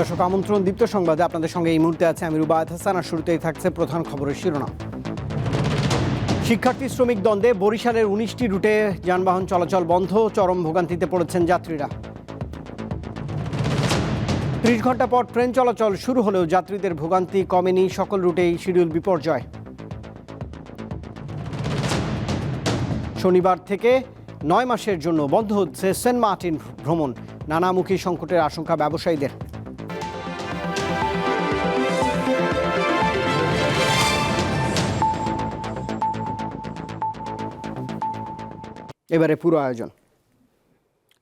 দর্শক, আমন্ত্রণ দীপ্ত সংবাদে আপনাদের সঙ্গে এই মুহূর্তে আছে আমি রুবায়ত হাসান আর শুরুতেই থাকছে প্রধান খবরের শিরোনাম। শিক্ষার্থী শ্রমিক দ্বন্দ্বে বরিশালের উনিশটি রুটে যানবাহন চলাচল বন্ধ, চরম ভোগান্তিতে পড়েছেন যাত্রীরা। ত্রিশ ঘণ্টা পর ট্রেন চলাচল শুরু হলেও যাত্রীদের ভোগান্তি কমেনি, সকল রুটেই শিডিউল বিপর্যয়। শনিবার থেকে নয় মাসের জন্য বন্ধ হচ্ছে সেন্ট মার্টিন ভ্রমণ, নানামুখী সংকটের আশঙ্কা ব্যবসায়ীদের। এবারে পুরো আয়োজন।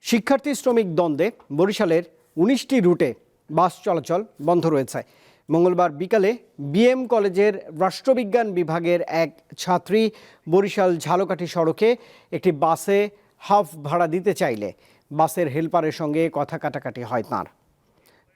শিক্ষার্থী শ্রমিক দ্বন্দ্বে বরিশালের উনিশটি রুটে বাস চলাচল বন্ধ রয়েছে। মঙ্গলবার বিকালে বিএম কলেজের রাষ্ট্রবিজ্ঞান বিভাগের এক ছাত্রী বরিশাল ঝালকাঠি সড়কে একটি বাসে হাফ ভাড়া দিতে চাইলে বাসের হেল্পারের সঙ্গে কথা কাটাকাটি হয় তাঁর।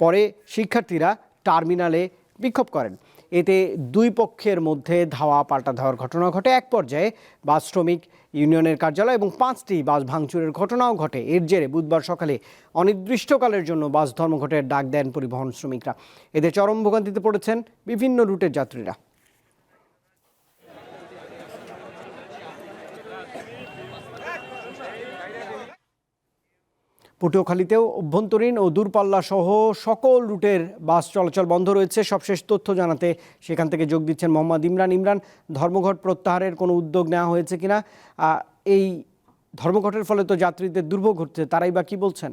পরে শিক্ষার্থীরা টার্মিনালে বিক্ষোভ করেন। এতে দুই পক্ষের মধ্যে ধাওয়া পাল্টা ধাওয়ার ঘটনা ঘটে। এক পর্যায়ে বাস শ্রমিক ইউনিয়নের কার্যালয় এবং পাঁচটি বাস ভাঙচুরের ঘটনাও ঘটে। এর জেরে বুধবার সকালে অনির্দিষ্টকালের জন্য বাস ধর্মঘটের ডাক দেন পরিবহন শ্রমিকরা। এতে চরম ভোগান্তিতে পড়েছেন বিভিন্ন রুটের যাত্রীরা। পটুয়াখালীতেও অভ্যন্তরীণ ও দূরপাল্লা সহ সকল রুটের বাস চলাচল বন্ধ রয়েছে। সবশেষ তথ্য জানাতে সেখান থেকে যোগ দিচ্ছেন মোহাম্মদ ইমরান। ইমরান, ধর্মঘট প্রত্যাহারের কোনো উদ্যোগ নেওয়া হয়েছে কিনা? এই ধর্মঘটের ফলে তো যাত্রীদের দুর্ভোগ ঘটছে, তারাই বা কি বলছেন?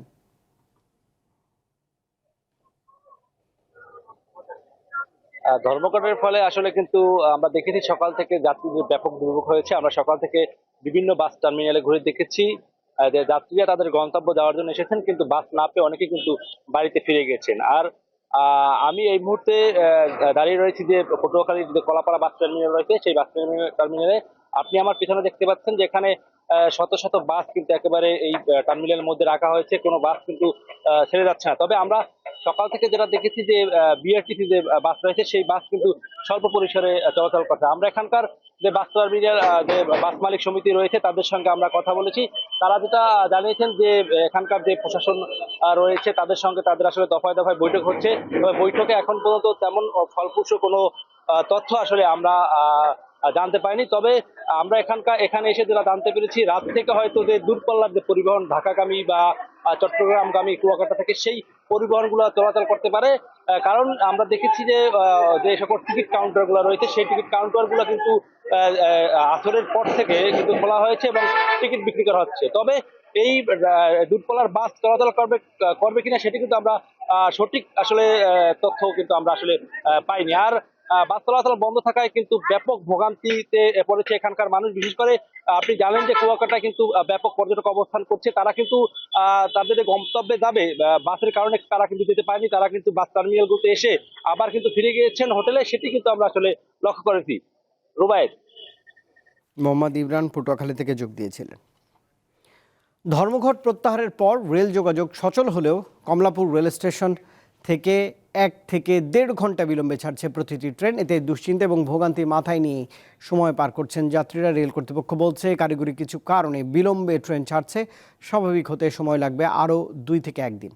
ধর্মঘটের ফলে আসলে কিন্তু আমরা দেখেছি সকাল থেকে যাত্রীদের ব্যাপক দুর্ভোগ হয়েছে। আমরা সকাল থেকে বিভিন্ন বাস টার্মিনালে ঘুরে দেখেছি। যে যাত্রীরা তাদের গন্তব্য যাওয়ার জন্য এসেছেন, কিন্তু বাস না পেয়ে অনেকে কিন্তু বাড়িতে ফিরে গেছেন। আর আমি এই মুহূর্তে দাঁড়িয়ে রয়েছি যে পটুয়াখালীর যে কলাপাড়া বাস টার্মিনাল রয়েছে, সেই বাস টার্মিনালে আপনি আমার পিছনে দেখতে পাচ্ছেন যে এখানে শত শত বাস কিন্তু একেবারে এই টার্মিনালের মধ্যে রাখা হয়েছে। কোনো বাস কিন্তু ছেড়ে যাচ্ছে না। তবে আমরা সকাল থেকে যেটা দেখেছি যে বিআরটিসি যে বাস রয়েছে, সেই বাস কিন্তু স্বল্প পরিসরে চলাচল করছে। আমরা এখানকার যে বাস টার্মিনাল যে বাস মালিক সমিতি রয়েছে, তাদের সঙ্গে আমরা কথা বলেছি। তারা যেটা জানিয়েছেন যে, এখানকার যে প্রশাসন রয়েছে, তাদের সঙ্গে তাদের আসলে দফায় দফায় বৈঠক হচ্ছে। বৈঠকে এখন পর্যন্ত তেমন ফলপ্রসূ কোনো তথ্য আসলে আমরা জানতে পারিনি। তবে আমরা এখানকার এখানে এসে যেটা জানতে পেরেছি, রাত থেকে হয়তো যে দূরপাল্লার যে পরিবহন, ঢাকাগামী বা চট্টগ্রামগামী, কুয়াকাটা থেকে সেই পরিবহনগুলো চলাচল করতে পারে। কারণ আমরা দেখেছি যে যে সকল টিকিট কাউন্টারগুলো রয়েছে, সেই টিকিট কাউন্টারগুলো কিন্তু আসরের পর থেকে কিন্তু খোলা হয়েছে এবং টিকিট বিক্রি করা হচ্ছে। তবে এই দূরপাল্লার বাস চলাচল করবে করবে কিনা সেটি কিন্তু আমরা সঠিক আসলে তথ্য কিন্তু আমরা আসলে পাইনি। আর বাস চলাচল বন্ধ থাকায় কিন্তু ব্যাপক ভোগান্তিতে পড়েছে এখানকার মানুষ। বিশেষ করে আপনি জানেন যে কুয়াকাটা কিন্তু ব্যাপক পর্যটক অবস্থান করছে। তারা কিন্তু তাদের গন্তব্যে যাবে বাসের কারণে তারা কিন্তু যেতে পারেনি। তারা কিন্তু বাস টার্মিনালগুলোতে এসে আবার কিন্তু ফিরে গিয়েছেন হোটেলে। সেটি কিন্তু আমরা আসলে লক্ষ্য করেছি। রুবায়েত। মোহাম্মদ ইমরান পটুয়াখালী থেকে যোগ দিয়েছিলেন। ধর্মঘট প্রত্যাহারের পর রেল যোগাযোগ সচল হলেও কমলাপুর রেল স্টেশন থেকে এক থেকে দেড় ঘণ্টা বিলম্বে ছাড়ছে প্রতিটি ট্রেন। এতে দুশ্চিন্তা এবং ভোগান্তি মাথায় নিয়ে সময় পার করছেন যাত্রীরা। রেল কর্তৃপক্ষ বলছে, কারিগরি কিছু কারণে বিলম্বে ট্রেন ছাড়ছে। স্বাভাবিক হতে সময় লাগবে আরও দুই থেকে একদিন।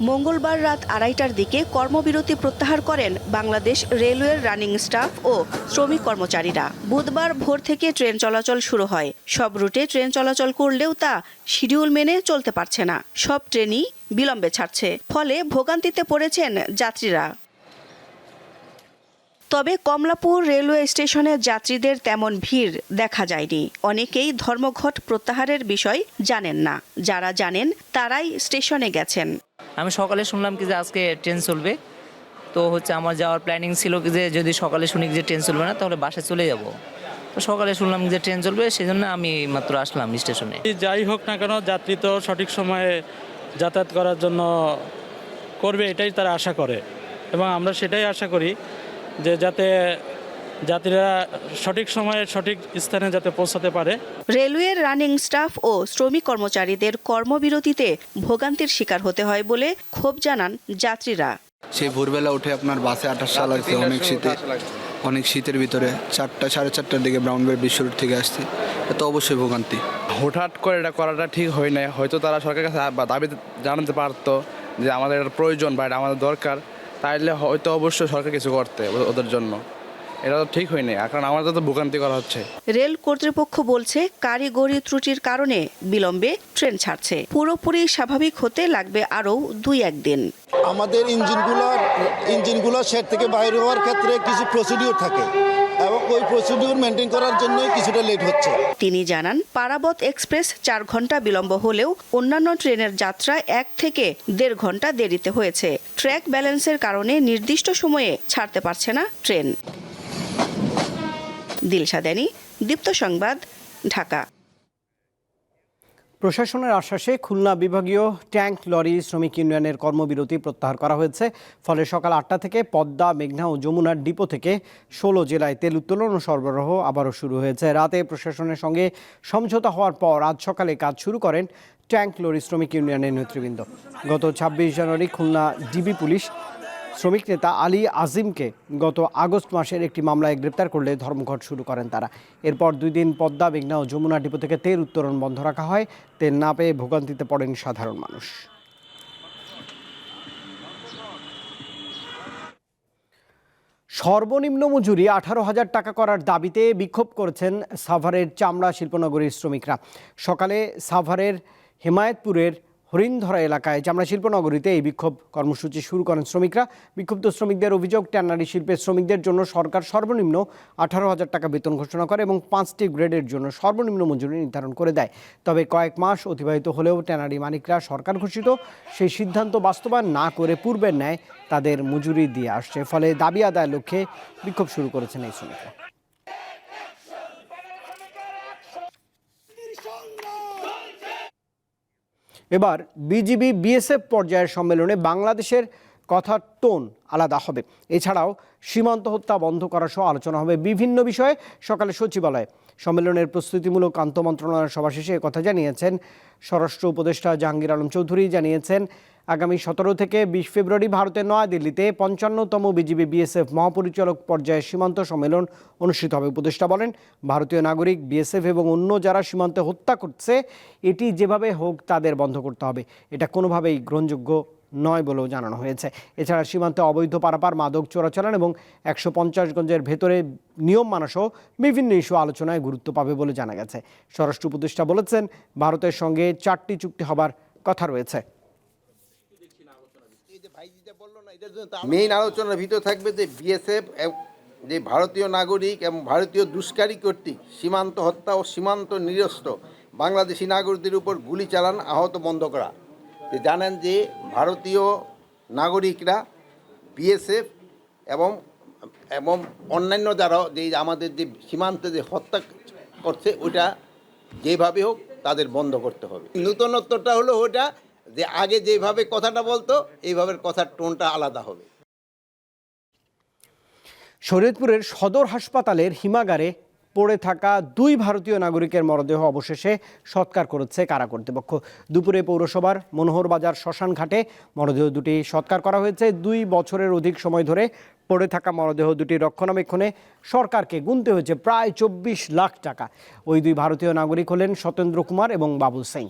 মঙ্গলবার রাত আড়াইটার দিকে কর্মবিরতি প্রত্যাহার করেন বাংলাদেশ রেলওয়ের রানিং স্টাফ ও শ্রমিক কর্মচারীরা। বুধবার ভোর থেকে ট্রেন চলাচল শুরু হয়। সব রুটে ট্রেন চলাচল করলেও তা শিডিউল মেনে চলতে পারছে না। সব ট্রেনই বিলম্বে ছাড়ছে। ফলে ভোগান্তিতে পড়েছেন যাত্রীরা। তবে কমলাপুর রেলওয়ে স্টেশনে যাত্রীদের তেমন ভিড় দেখা যায়নি। অনেকেই ধর্মঘট প্রত্যাহারের বিষয় জানেন না। যারা জানেন তারাই স্টেশনে গেছেন। আমি সকালে শুনলাম কি যে আজকে ট্রেন চলবে। তো হচ্ছে আমার যাওয়ার প্ল্যানিং ছিল কি যে যদি সকালে শুনি যে ট্রেন চলবে না তাহলে বাসে চলে যাব। তো সকালে শুনলাম যে ট্রেন চলবে সেই জন্য আমি মাত্র আসলাম স্টেশনে। যাই হোক না কেন যাত্রী তো সঠিক সময়ে যাতায়াত করার জন্য করবে এটাই তারা আশা করে। এবং আমরা সেটাই আশা করি যে যাতে যাত্রীরা সঠিক সময়ে সঠিক স্থানে যাতে পৌঁছাতে পারে। রেলওয়ের রানিং স্টাফ ও শ্রমিক কর্মচারীদের কর্মবিরতিতে ভোগান্তির শিকার হতে হয় বলে ক্ষোভ জানান যাত্রীরা। সেই ভোরবেলা উঠে আপনার বাসে আঠাশ সাল লাগছে অনেক শীতে। অনেক শীতের ভিতরে চারটা সাড়ে চারটার দিকে ব্রাউন বেড বিশ্ব রোড থেকে আসছে। এটা অবশ্যই ভোগান্তি। হুটহাট করে এটা করাটা ঠিক হয় না হয়তো তারা সরকারের কাছে দাবি জানাতে পারতো যে আমাদের এটা প্রয়োজন বা এটা আমাদের দরকার। তাইলে হয়তো অবশ্যই সরকার কিছু করতে ওদের জন্য। এটা তো ঠিক হয়নি কারণ আমাদের তো ভোগান্তি করা হচ্ছে। রেল কর্তৃপক্ষ বলছে কারিগরি ত্রুটির কারণে বিলম্বে ট্রেন ছাড়ছে। পুরোপুরি স্বাভাবিক হতে লাগবে আরও দুই একদিন। আমাদের ইঞ্জিনগুলো ইঞ্জিনগুলো সেট থেকে বাইরে হওয়ার ক্ষেত্রে কিছু প্রসিডিওর থাকে। ওই প্রসিডিউর মেনটেন করার জন্য কিছুটা লেট হচ্ছে। তিনি জানান, পারাবত এক্সপ্রেস চার ঘণ্টা বিলম্ব হলেও অন্যান্য ট্রেনের যাত্রা এক থেকে দেড় ঘণ্টা দেরিতে হয়েছে। ট্র্যাক ব্যালেন্সের কারণে নির্দিষ্ট সময়ে ছাড়তে পারছে না ট্রেন। দিলশাদানি দীপ্ত সংবাদ, ঢাকা। প্রশাসনের আশ্বাসে খুলনা বিভাগীয় ট্যাঙ্ক লরি শ্রমিক ইউনিয়নের কর্মবিরতি প্রত্যাহার করা হয়েছে। ফলে সকাল আটটা থেকে পদ্মা, মেঘনা ও যমুনার ডিপো থেকে ষোলো জেলায় তেল উত্তোলন ও সরবরাহ আবারও শুরু হয়েছে। রাতে প্রশাসনের সঙ্গে সমঝোতা হওয়ার পর আজ সকালে কাজ শুরু করেন ট্যাঙ্ক লরি শ্রমিক ইউনিয়নের নেতৃবৃন্দ। গত ছাব্বিশ জানুয়ারি খুলনা ডিবি পুলিশ শ্রমিক নেতা আলী আজিমকে গত আগস্ট মাসের একটি মামলায় গ্রেপ্তার করলে ধর্মঘট শুরু করেন তারা। এরপর দুই দিন পদ্মা, মেঘনা ও যমুনা ডিপো থেকে তেল উত্তোলন বন্ধ রাখা হয়। তেল না পেয়ে ভোগান্তিতে পড়েন সাধারণ মানুষ। সর্বনিম্ন মজুরি আঠারো হাজার টাকা করার দাবিতে বিক্ষোভ করেছেন সাভারের চামড়া শিল্পনগরীর শ্রমিকরা। সকালে সাভারের হেমায়েতপুরের হরিণধরা এলাকায় চামড়া শিল্পনগরীতে এই বিক্ষোভ কর্মসূচি শুরু করেন শ্রমিকরা। বিক্ষুব্ধ শ্রমিকদের অভিযোগ, ট্যানারি শিল্পের শ্রমিকদের জন্য সরকার সর্বনিম্ন আঠারো হাজার টাকা বেতন ঘোষণা করে এবং পাঁচটি গ্রেডের জন্য সর্বনিম্ন মজুরি নির্ধারণ করে দেয়। তবে কয়েক মাস অতিবাহিত হলেও ট্যানারি মালিকরা সরকার ঘোষিত, সেই সিদ্ধান্ত বাস্তবায়ন না করে পূর্বের ন্যায় তাদের মজুরি দিয়ে আসছে। ফলে দাবি আদায়ের লক্ষ্যে বিক্ষোভ শুরু করেছেন এই শ্রমিকরা। এবার বিজিবি বিএসএফ পর্যায়ের সম্মেলনে বাংলাদেশের কথার টোন আলাদা হবে। এছাড়াও সীমান্ত হত্যা বন্ধ করা সহ আলোচনা হবে বিভিন্ন বিষয়ে সকালে সচিবালয়ে। সম্মেলনের প্রস্তুতিমূলক আন্ত মন্ত্রণালয়ের সভা শেষে কথা জানিয়েছেন স্বরাষ্ট্র উপদেষ্টা জাহাঙ্গীর আলম চৌধুরী। জানিয়েছেন আগামী সতেরো থেকে বিশ ফেব্রুয়ারি ভারতের নয়াদিল্লিতে পঞ্চান্নতম বিজিবি বিএসএফ মহাপরিচালক পর্যায়ে সীমান্ত সম্মেলন অনুষ্ঠিত হবে। উপদেষ্টা বলেন, ভারতীয় নাগরিক বিএসএফ এবং অন্য যারা সীমান্তে হত্যা করছে, এটি যেভাবে হোক তাদের বন্ধ করতে হবে। এটা কোনোভাবেই গ্রহণযোগ্য নয় বলেও জানানো হয়েছে। এছাড়া সীমান্তে অবৈধ পারাপার, মাদক চোরাচালান এবং একশো পঞ্চাশ গঞ্জের ভেতরে নিয়ম মানা সহ বিভিন্ন ইস্যু আলোচনায় গুরুত্ব পাবে বলে জানা গেছে। স্বরাষ্ট্র উপদেষ্টা বলেছেন, ভারতের সঙ্গে চারটি চুক্তি হবার কথা রয়েছে। মেইন আলোচনার ভিতর থাকবে যে বিএসএফ যে ভারতীয় নাগরিক এবং ভারতীয় দুষ্কারী কর্তৃক সীমান্ত হত্যা ও সীমান্ত নিরস্ত বাংলাদেশি নাগরিকদের উপর গুলি চালান আহত বন্ধ করা জানেন যে ভারতীয় নাগরিকরা বিএসএফ এবং এবং অন্যান্য যারা যে আমাদের যে সীমান্তে যে হত্যা করছে ওটা যেভাবে হোক তাদের বন্ধ করতে হবে। নূতনত্বটা হলো ওটা যে আগে যেভাবে কথাটা বলতো, এইভাবে কথার টোনটা আলাদা হবে। শরীয়তপুরের সদর হাসপাতালের হিমাগারে পড়ে থাকা দুই ভারতীয় নাগরিকের মরদেহ অবশেষে সৎকার করেছে কারা কর্তৃপক্ষ। দুপুরে পৌরসভার মনোহর বাজার শ্মশান ঘাটে মরদেহ দুটি সৎকার করা হয়েছে। দুই বছরের অধিক সময় ধরে পড়ে থাকা মরদেহ দুটি রক্ষণাবেক্ষণে সরকারকে গুনতে হয়েছে প্রায় চব্বিশ লাখ টাকা। ওই দুই ভারতীয় নাগরিক হলেন সতেন্দ্র কুমার এবং বাবুল সিং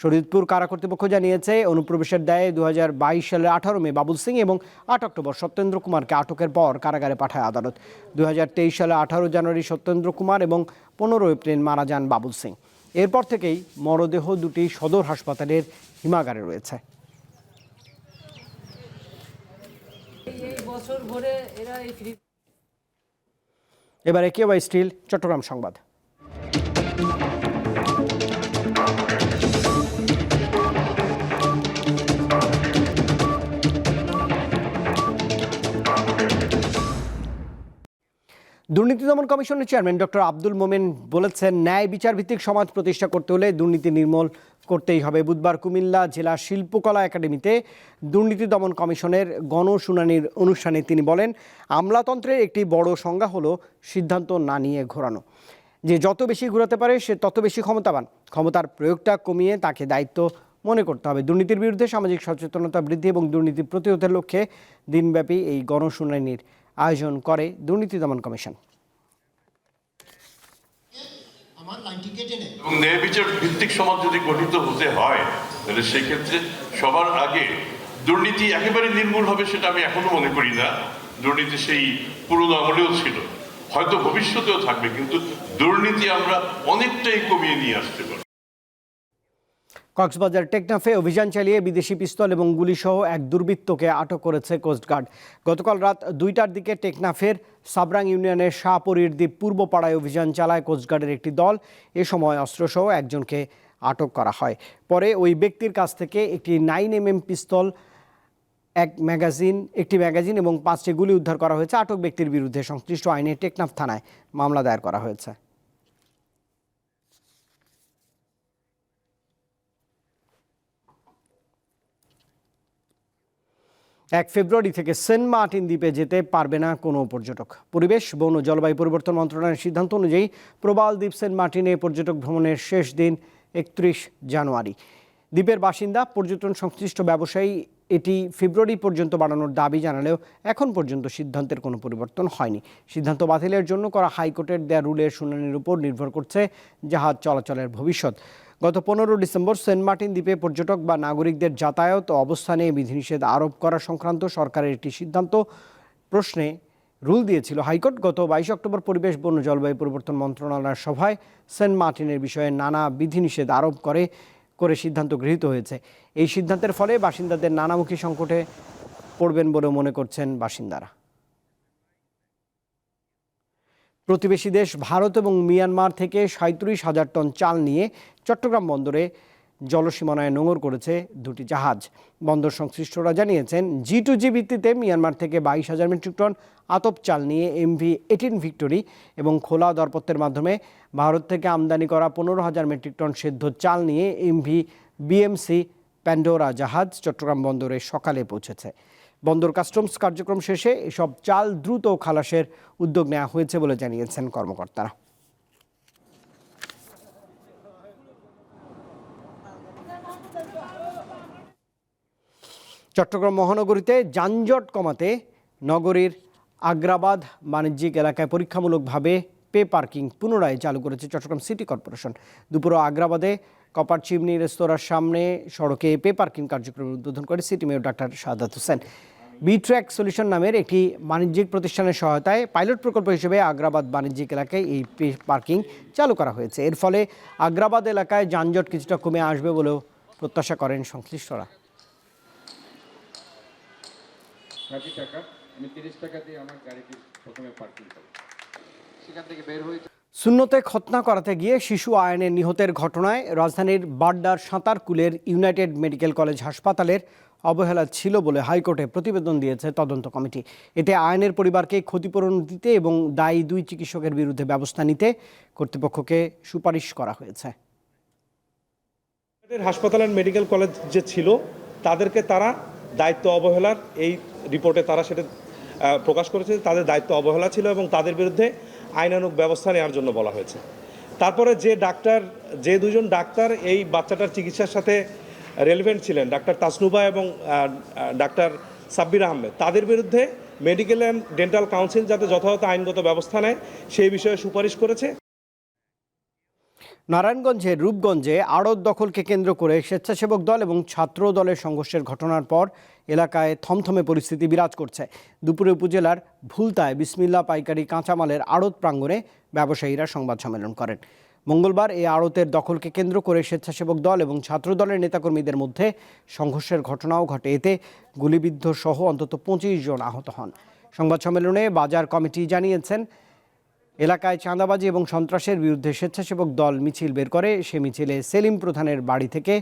শরীয়তপুর কারা কর্তৃপক্ষ জানিয়েছে অনুপ্রবেশের দায়ে দুহাজার বাইশ সালের আঠারো মে বাবুল সিং এবং আট অক্টোবর সত্যেন্দ্র কুমারকে আটকের পর কারাগারে পাঠায় আদালত। দুহাজার তেইশ সালে আঠারো জানুয়ারি সত্যেন্দ্র কুমার এবং পনেরো এপ্রিল মারা যান বাবুল সিং। এরপর থেকেই মরদেহ দুটি সদর হাসপাতালের হিমাগারে রয়েছে। এবারে কেওয়াই স্টিল? চট্টগ্রাম সংবাদ। দুর্নীতি দমন কমিশনের চেয়ারম্যান ডক্টর আব্দুল মোমেন বলেছেন, ন্যায় বিচার ভিত্তিক সমাজ প্রতিষ্ঠা করতে হলে দুর্নীতি নির্মূল করতেই হবে। বুধবার কুমিল্লা জেলা শিল্পকলা একাডেমিতে দুর্নীতি দমন কমিশনের গণশুনানির অনুষ্ঠানে তিনি বলেন, আমলাতন্ত্রের একটি বড় সংজ্ঞা হলো সিদ্ধান্ত না নিয়ে ঘোরানো। যে যত বেশি ঘোরাতে পারে, সে তত বেশি ক্ষমতাবান। ক্ষমতার প্রয়োগটা কমিয়ে তাকে দায়িত্ব মনে করতে হবে। দুর্নীতির বিরুদ্ধে সামাজিক সচেতনতা বৃদ্ধি এবং দুর্নীতি প্রতিরোধের লক্ষ্যে দিনব্যাপী এই গণশুনানির আয়োজন করে দুর্নীতি দমন কমিশন। এবং ন্যায় বিচার ভিত্তিক সমাজ যদি গঠিত হতে হয় তাহলে সেক্ষেত্রে সবার আগে দুর্নীতি একেবারে নির্মূল হবে সেটা আমি এখনও মনে করি না। দুর্নীতি সেই পুরনো আমলেও ছিল। হয়তো ভবিষ্যতেও থাকবে কিন্তু দুর্নীতি আমরা অনেকটাই কমিয়ে নিয়ে আসতে পারি কক্সবাজার টেকনাফে অভিযান চালিয়ে বিদেশি পিস্তল এবং গুলিসহ এক দুর্বৃত্তকে আটক করেছে কোস্টগার্ড গতকাল রাত দুইটার দিকে টেকনাফের সাবরাং ইউনিয়নের শাহপরীর দ্বীপ পূর্বপাড়ায় অভিযান চালায় কোস্টগার্ডের একটি দল। এ সময় অস্ত্রসহ একজনকে আটক করা হয়। পরে ওই ব্যক্তির কাছ থেকে একটি নাইন এম পিস্তল, এক ম্যাগাজিন, একটি ম্যাগাজিন এবং পাঁচটি গুলি উদ্ধার করা হয়েছে। আটক ব্যক্তির বিরুদ্ধে সংশ্লিষ্ট আইনে টেকনাফ থানায় মামলা দায়ের করা হয়েছে। এক ফেব্রুয়ারি থেকে সেন্ট মার্টিন দ্বীপে যেতে পারবে না কোনো পর্যটক। পরিবেশ, বন ও জলবায়ু পরিবর্তন মন্ত্রণালয়ের সিদ্ধান্ত অনুযায়ী প্রবাল দ্বীপ সেন্ট মার্টিনে পর্যটক ভ্রমণের শেষ দিন একত্রিশ জানুয়ারি। দ্বীপের বাসিন্দা, পর্যটন সংশ্লিষ্ট ব্যবসায়ী এটি ফেব্রুয়ারি পর্যন্ত বাড়ানোর দাবি জানালেও এখন পর্যন্ত সিদ্ধান্তের কোনো পরিবর্তন হয়নি। সিদ্ধান্ত বাতিলের জন্য করা হাইকোর্টের দেয়া রুলের শুনানির উপর নির্ভর করছে জাহাজ চলাচলের ভবিষ্যৎ। গত পনেরো ডিসেম্বর সেন্ট মার্টিন দ্বীপে পর্যটক বা নাগরিকদের যাতায়াত ও অবস্থানে বিধিনিষেধ আরোপ করা সংক্রান্ত সরকারের একটি সিদ্ধান্ত প্রশ্নে রুল দিয়েছিল। হাইকোর্ট গত বাইশ অক্টোবর পরিবেশ, বন ও জলবায়ু পরিবর্তন মন্ত্রণালয়ের সভায় সেন্ট মার্টিনের বিষয়ে নানা বিধিনিষেধ আরোপ করে করে সিদ্ধান্ত গৃহীত হয়েছে। এই সিদ্ধান্তের ফলে বাসিন্দাদের নানামুখী সংকটে পড়বেন বলে মনে করছেন বাসিন্দারা। প্রতিবেশী দেশ ভারত এবং মিয়ানমার থেকে সাঁত্রিশ হাজার টন চাল নিয়ে চট্টগ্রাম বন্দরে জলসীমানায় নোঙর করেছে দুটি জাহাজ। বন্দর সংশ্লিষ্টরা জানিয়েছেন, জি টু জি ভিত্তিতে মিয়ানমার থেকে বাইশ হাজার মেট্রিক টন আতপ চাল নিয়ে এমভি এইটিন ভিক্টোরি এবং খোলা দরপত্রের মাধ্যমে ভারত থেকে আমদানি করা পনেরো হাজার মেট্রিক টন সেদ্ধ চাল নিয়ে এমভি বিএমসি প্যান্ডোরা জাহাজ চট্টগ্রাম বন্দরে সকালে পৌঁছেছে। বন্দর কাস্টমস কার্যক্রম শেষে এসব চাল দ্রুত খালাসের উদ্যোগ নেওয়া হয়েছে বলে জানিয়েছেন কর্মকর্তারা। চট্টগ্রাম মহানগরীতে যানজট কমাতে নগরীর আগ্রাবাদ বাণিজ্যিক এলাকায় পরীক্ষামূলকভাবে পে পার্কিং পুনরায় চালু করেছে চট্টগ্রাম সিটি কর্পোরেশন। দুপুরে আগ্রাবাদে কপার চিমনি রেস্তোরাঁর সামনে সড়কে পে পার্কিং কার্যক্রম উদ্বোধন করে city mayor doctor Sadat Hossain. B track solution নামের একটি বাণিজ্যিক প্রতিষ্ঠানের সহায়তায় পাইলট প্রকল্প হিসেবে আগ্রাবাদ বাণিজ্যিক এলাকায় এই পার্কিং চালু করা হয়েছে। এর ফলে আগ্রাবাদ এলাকায় যানজট কিছুটা কমে আসবে বলেও প্রত্যাশা করেন সংশ্লিষ্টরা। টাকা আমি টাকা দিয়ে আমার গাড়িটি প্রথমে পার্কিং করি। সেখান থেকে বের হয়ে শূন্যতে খতনা করাতে গিয়ে শিশু আয়নে নিহতের ঘটনায় রাজধানীর বাড্ডার সাঁতারকুলের ইউনাইটেড মেডিকেল কলেজ হাসপাতালের অবহেলা ছিল বলে হাইকোর্টে প্রতিবেদন দিয়েছে তদন্ত কমিটি। এতে আয়নের পরিবারকে ক্ষতিপূরণ দিতে এবং দায়ী দুই চিকিৎসকের বিরুদ্ধে ব্যবস্থা নিতে কর্তৃপক্ষকে সুপারিশ করা হয়েছে। হাসপাতাল অ্যান্ড মেডিকেল কলেজ যে ছিল, তাদেরকে তারা দায়িত্ব অবহেলার এই রিপোর্টে তারা সেটা প্রকাশ করেছে। তাদের দায়িত্ব অবহেলা ছিল এবং তাদের বিরুদ্ধে আইনানুক ব্যবস্থা নেওয়ার জন্য বলা হয়েছে। তারপরে যে ডাক্তার, যে দুজন ডাক্তার এই বাচ্চাটার চিকিৎসার সাথে রেলিভেন্ট ছিলেন, ডাক্তার তাসনুবা এবং ডাক্তার সাব্বির আহমেদ। তাদের বিরুদ্ধে মেডিকেল অ্যান্ড ডেন্টাল কাউন্সিল যাতে যথাযথ আইনগত ব্যবস্থা নেয়, সেই বিষয়ে সুপারিশ করেছে। নারায়ণগঞ্জের রূপগঞ্জে আড়ত দখলকে কেন্দ্র করে স্বেচ্ছাসেবক দল এবং ছাত্র দলের সংঘর্ষের ঘটনার পর এলাকায় থমথমে পরিস্থিতি বিরাজ করছে। দুপুরে উপজেলার ভুলতায় বিসমিল্লা পাইকারি কাঁচামালের আড়ত প্রাঙ্গণে ব্যবসায়ীরা সংবাদ সম্মেলন করেন। মঙ্গলবার এই আড়তের দখলকে কেন্দ্র করে স্বেচ্ছাসেবক দল এবং ছাত্র দলের নেতাকর্মীদের মধ্যে সংঘর্ষের ঘটনাও ঘটে। এতে গুলিবিদ্ধ সহ অন্তত পঁচিশ জন আহত হন। সংবাদ সম্মেলনে বাজার কমিটি জানিয়েছেন, এলাকায় চাঁদাবাজি এবং সন্ত্রাসের বিরুদ্ধে স্বেচ্ছাসেবক দল মিছিল বের করে। সে মিছিলে সেলিম প্রধানের বাড়ি থেকে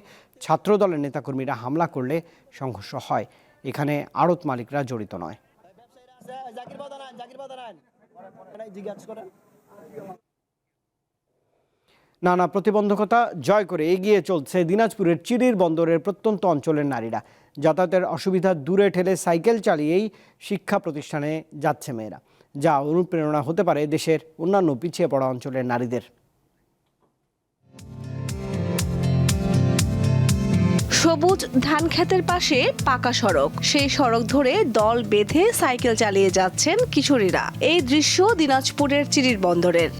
ছাত্র দলের নেতাকর্মীরা হামলা করলে সংঘর্ষ হয়। এখানে আড়ত মালিকরা জড়িত নয়। নানা প্রতিবন্ধকতা জয় করে এগিয়ে চলছে দিনাজপুরের চিড়ির বন্দরের প্রত্যন্ত অঞ্চলের নারীরা। যাতায়াতের অসুবিধা দূরে ঠেলে সাইকেল চালিয়েই শিক্ষা প্রতিষ্ঠানে যাচ্ছে মেয়েরা। যা অনুপ্রেরণা হতে পারে দেশের অন্যান্য পিছিয়ে পড়া অঞ্চলের নারীদের। সবুজ ধান ক্ষেতের পাশে পাকা সড়ক। সেই সড়ক ধরে দল বেঁধে সাইকেল চালিয়ে যাচ্ছেন কিশোরীরা। এই দৃশ্য দিনাজপুরের চিরির বন্দরের।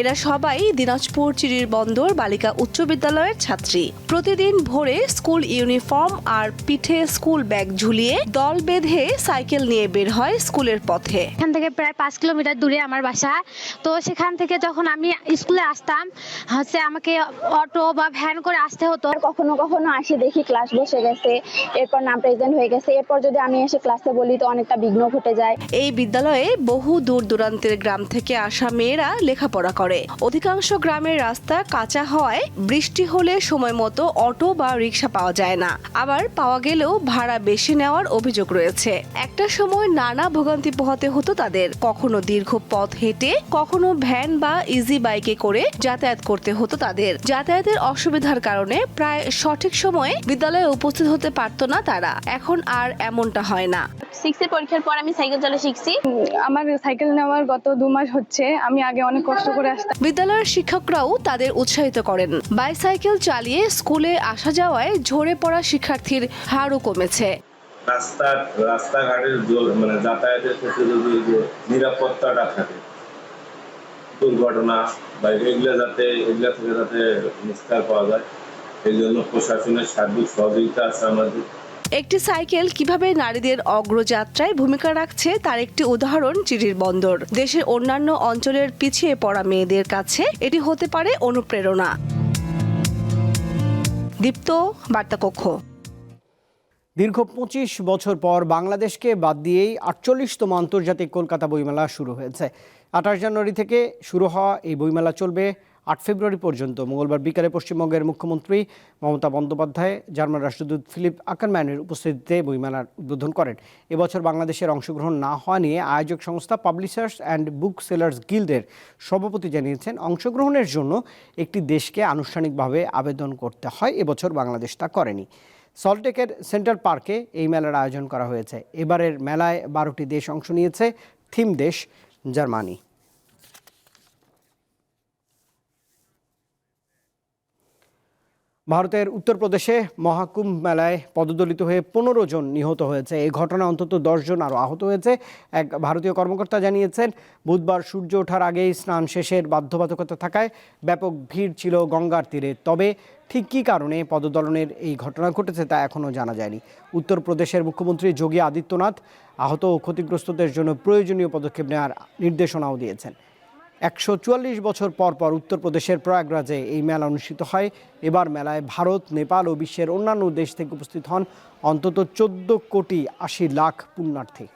এরা সবাই দিনাজপুর চিরির বন্দর বালিকা উচ্চ বিদ্যালয়ের ছাত্রী। প্রতিদিন ভোরে স্কুল ইউনিফর্ম আর পিঠে স্কুল ব্যাগ ঝুলিয়ে দল বেঁধে সাইকেল নিয়ে বের হয় স্কুলের পথে। এখান থেকে প্রায় পাঁচ কিলোমিটার দূরে আমার বাসা। তো সেখান থেকে যখন আমি স্কুলে আসতাম হচ্ছে আমাকে অটো বা ভ্যান করে আসতে হতো। কখনো কখনো আসি দেখি ক্লাস বসে গেছে এরপর নাম প্রেজেন্ট হয়ে গেছে। এরপর যদি আমি এসে ক্লাসে বলি তো অনেকটা বিঘ্ন ঘটে যায়। এই বিদ্যালয়ে বহু দূর দূরান্তের গ্রাম থেকে আসা মেয়েরা লেখাপড়া করে অধিকাংশ গ্রামের রাস্তা কাঁচা হওয়ায় বৃষ্টি হলে সময় মতো অটো বা রিক্সা পাওয়া যায় না। আবার পাওয়া গেলেও ভাড়া বেশি নেওয়ার অভিযোগ রয়েছে। একটা সময় নানা ভোগান্তি পোহাতে হতো তাদের। কখনো দীর্ঘ পথ হেঁটে কখনো ভ্যান বা ইজি বাইকে করে যাতায়াত করতে হতো তাদের। যাতায়াতের অসুবিধার কারণে প্রায় সঠিক সময়ে বিদ্যালয়ে উপস্থিত হতে পারতো না তারা। এখন আর এমনটা হয় না। সিক্সের পরীক্ষার পর আমি সাইকেল চালা শিখছি। আমার সাইকেল নেওয়ার গত দু মাস হচ্ছে। আমি আগে অনেক কষ্ট করে বিদ্যালয়ের শিক্ষকরাও তাদের উৎসাহিত করেন। বাইসাইকেল চালিয়ে স্কুলে আসা যাওয়ায় ঝরে পড়া শিক্ষার্থীর হারও কমেছে। রাস্তা, রাস্তাঘাটের মানে যাতায়াতের ক্ষেত্রে যদি নিরাপত্তাটা থাকে, দুর্ঘটনা বা যাতে, এগুলা থেকে যাতে নিস্তার পাওয়া যায়, এই জন্য প্রশাসনের সার্বিক সহযোগিতা আছে আমাদের। একটি সাইকেল কীভাবে নারীদের অগ্রযাত্রায় ভূমিকা রাখছে তার একটি উদাহরণ চিরির বন্দর। দেশের অন্যান্য অঞ্চলের পিছিয়ে পড়া মেয়েদের কাছে এটি হতে পারে অনুপ্রেরণা। দীপ্ত বার্তাকক্ষ। দীর্ঘ পঁচিশ বছর পর বাংলাদেশকে বাদ দিয়েই আটচল্লিশতম আন্তর্জাতিক কলকাতা বইমেলা শুরু হয়েছে। আঠাশ জানুয়ারি থেকে শুরু হওয়া এই বইমেলা চলবে আট ফেব্রুয়ারি পর্যন্ত, মঙ্গলবার বিকালে পশ্চিমবঙ্গের মুখ্যমন্ত্রী মমতা বন্দ্যোপাধ্যায়, জার্মান রাষ্ট্রদূত ফিলিপ আকারম্যানের উপস্থিতিতে বইমেলার উদ্বোধন করেন। এবছর বাংলাদেশের অংশগ্রহণ না হওয়া নিয়ে আয়োজক সংস্থা পাবলিশার্স অ্যান্ড বুক সেলার্স গিল্ডের সভাপতি জানিয়েছেন, অংশগ্রহণের জন্য একটি দেশকে আনুষ্ঠানিকভাবে আবেদন করতে হয়, এবছর বাংলাদেশ তা করেনি। সল্টেকের সেন্ট্রাল পার্কে এই মেলার আয়োজন করা হয়েছে। এবারের মেলায় বারোটি দেশ অংশ নিয়েছে, থিম দেশ জার্মানি। ভারতের উত্তরপ্রদেশে মহাকুম্ভ মেলায় পদদলিত হয়ে পনেরো জন নিহত হয়েছে। এই ঘটনা অন্তত জন আরও আহত হয়েছে। এক ভারতীয় কর্মকর্তা জানিয়েছেন, বুধবার সূর্য ওঠার আগেই স্নান শেষের বাধ্যবাধকতা থাকায় ব্যাপক ভিড় ছিল গঙ্গার তীরে। তবে ঠিক কী কারণে পদদলনের এই ঘটনা ঘটেছে তা এখনও জানা যায়নি। উত্তরপ্রদেশের মুখ্যমন্ত্রী যোগী আদিত্যনাথ আহত ও ক্ষতিগ্রস্তদের জন্য প্রয়োজনীয় পদক্ষেপ নেওয়ার নির্দেশনাও দিয়েছেন। একশো চুয়াল্লিশ বছর পর পর উত্তরপ্রদেশের প্রয়াগরাজে এই মেলা অনুষ্ঠিত হয়। এবার মেলায় ভারত, নেপাল ও বিশ্বের অন্যান্য দেশ থেকে উপস্থিত হন অন্তত চোদ্দ কোটি আশি লাখ পুণ্যার্থী।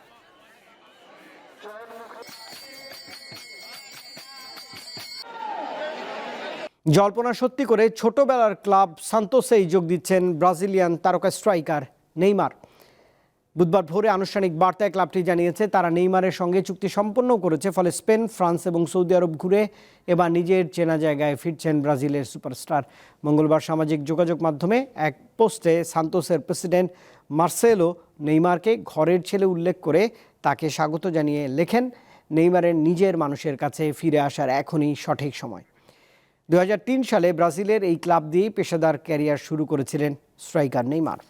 জল্পনা সত্যি করে ছোটবেলার ক্লাব সান্তোসেই যোগ দিচ্ছেন ব্রাজিলিয়ান তারকা স্ট্রাইকার নেইমার। বুধবার ভোরে আনুষ্ঠানিক বার্তায় ক্লাবটি জানিয়েছে, তারা নেইমারের সঙ্গে চুক্তি সম্পন্ন করেছে, ফলে স্পেন, ফ্রান্স এবং সৌদি আরব ঘুরে এবার নিজের চেনা জায়গায় ফিরছেন ব্রাজিলের সুপারস্টার। মঙ্গলবার সামাজিক যোগাযোগ মাধ্যমে এক পোস্টে সান্তোসের প্রেসিডেন্ট মার্সেলো নেইমারকে ঘরের ছেলে উল্লেখ করে তাকে স্বাগত জানিয়ে লেখেন, নেইমারের নিজের মানুষের কাছে ফিরে আসার এখনই সঠিক সময়। দু হাজার তিন সালে ব্রাজিলের এই ক্লাব দিয়েই পেশাদার ক্যারিয়ার শুরু করেছিলেন স্ট্রাইকার নেইমার।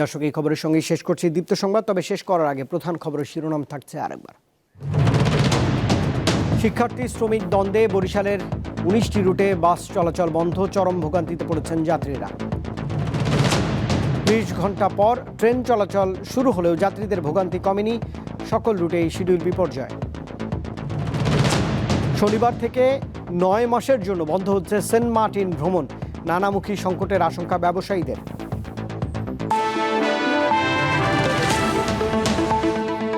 দর্শক, এই খবরের সঙ্গেই শেষ করছি দীপ্ত সংবাদ, তবে শেষ করার আগে প্রধান খবরের শিরোনাম থাকছে আরেকবার। শিক্ষার্থী শ্রমিক দ্বন্দ্বে বরিশালের উনিশটি রুটে বাস চলাচল বন্ধ, চরম ভোগান্তিতে পড়েছেন যাত্রীরা। ত্রিশ ঘণ্টা পর ট্রেন চলাচল শুরু হলেও যাত্রীদের ভোগান্তি কমেনি, সকল রুটেই শিডিউল বিপর্যয়। শনিবার থেকে নয় মাসের জন্য বন্ধ হচ্ছে সেন্ট মার্টিন ভ্রমণ, নানামুখী সংকটের আশঙ্কা ব্যবসায়ীদের।